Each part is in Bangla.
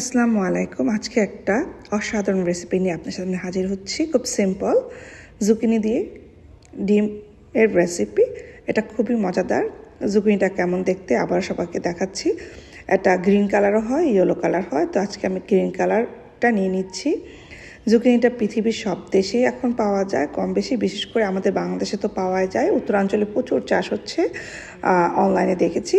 আসসালামু আলাইকুম। আজকে একটা অসাধারণ রেসিপি নিয়ে আপনার সামনে হাজির হচ্ছি। খুব সিম্পল জুকিনি দিয়ে ডিম এর রেসিপি এটা খুবই মজাদার। জুকিনিটা কেমন দেখতে আবার সবাইকে দেখাচ্ছি। এটা গ্রিন কালারও হয় ইয়েলো কালার হয়। তো আজকে আমি গ্রিন কালারটা নিয়ে নিচ্ছি। জুকিনিটা পৃথিবীর সব দেশেই এখন পাওয়া যায়, কম বেশি। বিশেষ করে আমাদের বাংলাদেশে তো পাওয়া যায়। উত্তরাঞ্চলে প্রচুর চাষ হচ্ছে অনলাইনে দেখেছি।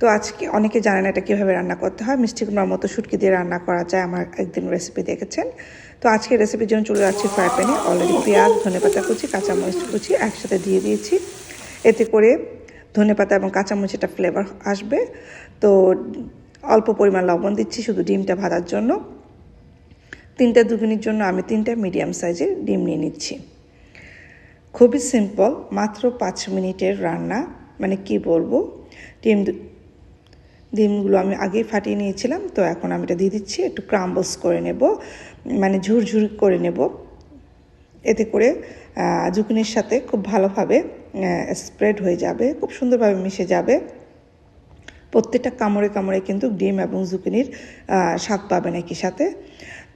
তো আজকে অনেকে জানে না এটা কীভাবে রান্না করতে হয়। মিষ্টি কুমড়ার মতো শুটকি দিয়ে রান্না করা যায় আমার একদিন রেসিপি দেখেছেন। তো আজকে রেসিপির জন্য চলে যাচ্ছি ফ্রাই প্যানে অলরেডি পেঁয়াজ, ধনে পাতা কুচি, কাঁচামরিচ কুচি একসাথে দিয়ে দিয়েছি। এতে করে ধনে পাতা এবং কাঁচামরিচ একটা ফ্লেভার আসবে। তো অল্প পরিমাণ লবণ দিচ্ছি শুধু ডিমটা ভাজার জন্য। তিনটা দুগুনির জন্য আমি তিনটা মিডিয়াম সাইজের ডিম নিয়ে নিচ্ছি। খুবই সিম্পল মাত্র পাঁচ মিনিটের রান্না। মানে কি বলব? ডিম ডিমগুলো আমি আগেই ফাটিয়ে নিয়েছিলাম, তো এখন আমি এটা দিয়ে দিচ্ছি, একটু ক্রাম্বলস করে নেব মানে ঝুরঝুর করে নেব। এতে করে জুকিনির সাথে খুব ভালোভাবে স্প্রেড হয়ে যাবে, খুব সুন্দরভাবে মিশে যাবে। প্রত্যেকটা কামড়ে কামড়ে কিন্তু ডিম এবং জুকিনির স্বাদ পাবেন একই সাথে।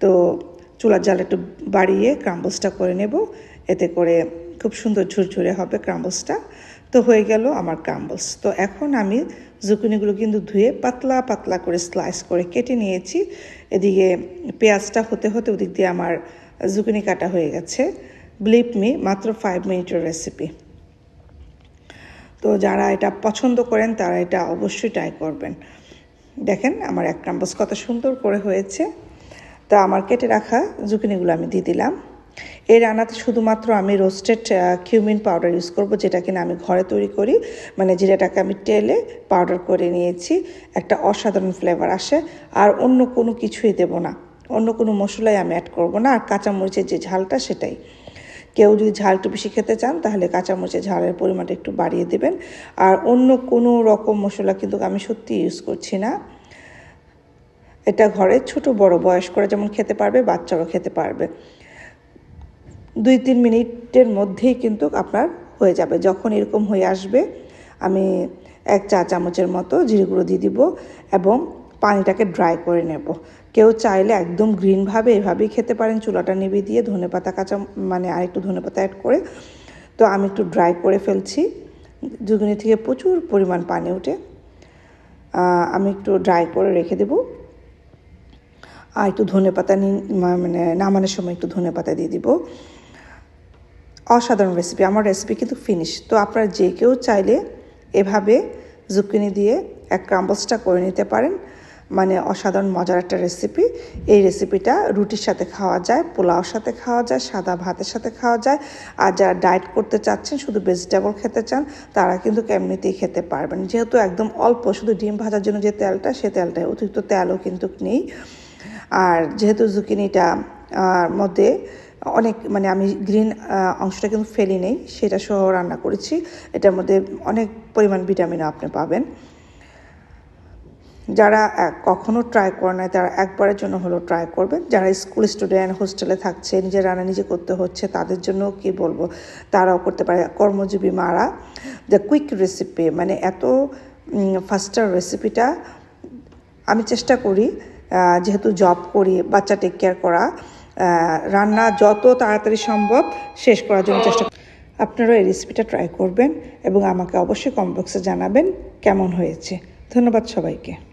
তো চুলার জাল একটু বাড়িয়ে ক্রাম্বলসটা করে নেব, এতে করে খুব সুন্দর ঝুরঝুরে হবে ক্রাম্বলসটা তো হয়ে গেল আমার ক্রাম্বলস তো এখন আমি জুকুনিগুলো কিন্তু ধুয়ে পাতলা পাতলা করে স্লাইস করে কেটে নিয়েছি। এদিকে পেঁয়াজটা হতে হতে ওদিক দিয়ে আমার জুকুনি কাটা হয়ে গেছে। ব্লিপ মি মাত্র ফাইভ মিনিটের রেসিপি তো যারা এটা পছন্দ করেন, তারা এটা অবশ্যই ট্রাই করবেন। দেখেন আমার এক ক্রাম্বস কত সুন্দর করে হয়েছে। তা আমার কেটে রাখা জুকিনিগুলো আমি দিয়ে দিলাম। এই রান্নাতে শুধুমাত্র আমি রোস্টেড কিউমিন পাউডার ইউজ করব, যেটা কিনা আমি ঘরে তৈরি করি। মানে জিরাটাকে আমি টেলে পাউডার করে নিয়েছি, একটা অসাধারণ ফ্লেভার আসে। আর অন্য কোনো কিছুই দেব না। অন্য কোনো মশলাই আমি অ্যাড করব না। আর কাঁচামরিচের যে ঝালটা, সেটাই। কেউ যদি ঝাল একটু বেশি খেতে চান, তাহলে কাঁচামরিচের ঝালের পরিমাণটা একটু বাড়িয়ে দেবেন। আর অন্য কোনো রকম মশলা কিন্তু আমি সত্যি ইউজ করছি না। এটা ঘরে ছোট বড় বয়স করে যেমন খেতে পারবে, বাচ্চারাও খেতে পারবে। দুই তিন মিনিটের মধ্যেই কিন্তু আপনার হয়ে যাবে। যখন এরকম হয়ে আসবে, আমি এক চা চামচের মতো জিরে গুঁড়ো দিয়ে দিব এবং পানিটাকে ড্রাই করে নেব। কেউ চাইলে একদম গ্রিনভাবে এভাবেই খেতে পারেন। চুলাটা নিবি দিয়ে ধনে পাতা কাঁচা মানে আরেকটু ধনে পাতা অ্যাড করে, তো আমি একটু ড্রাই করে ফেলছি। দুগুনি থেকে প্রচুর পরিমাণ পানি উঠে আমি একটু ড্রাই করে রেখে দেবো। আর একটু ধনে পাতা মানে নামানোর সময় একটু ধনে পাতা দিয়ে দিব। অসাধারণ রেসিপি আমার রেসিপি কিন্তু ফিনিশ তো আপনারা যে কেউ চাইলে এভাবে জুকিনি দিয়ে এক ক্রাম্বলসটা করে নিতে পারেন। মানে অসাধারণ মজার একটা রেসিপি এই রেসিপিটা রুটির সাথে খাওয়া যায়, পোলাওর সাথে খাওয়া যায়, সাদা ভাতের সাথে খাওয়া যায়। আর যারা ডায়েট করতে চাচ্ছেন, শুধু ভেজিটেবল খেতে চান, তারা কিন্তু এমনিতেই খেতে পারবেন। যেহেতু একদম অল্প, শুধু ডিম ভাজার জন্য যে তেলটা, সে তেলটা অতিরিক্ত তেলও কিন্তু নেই। আর যেহেতু জুকিনিটা মধ্যে অনেক মানে আমি গ্রিন অংশটা কিন্তু ফেলি নেই, সেটা সহ রান্না করেছি। এটার মধ্যে অনেক পরিমাণ ভিটামিনও আপনি পাবেন। যারা কখনো ট্রাই করে নাই, তারা একবারের জন্য হলো ট্রাই করবেন। যারা স্কুল স্টুডেন্ট হোস্টেলে থাকছে, নিজের রান্না নিজে করতে হচ্ছে, তাদের জন্য কি বলব? তারাও করতে পারে। কর্মজীবী মারা দ্য কুইক রেসিপি মানে এত ফাস্টার রেসিপিটা আমি চেষ্টা করি যেহেতু জব করি, বাচ্চা টেক কেয়ার করা। রান্না যত তাড়াতাড়ি সম্ভব শেষ করার জন্য চেষ্টা আপনারা এই রেসিপিটা ট্রাই করবেন এবং আমাকে অবশ্যই কমবক্সে জানাবেন কেমন হয়েছে। ধন্যবাদ সবাইকে।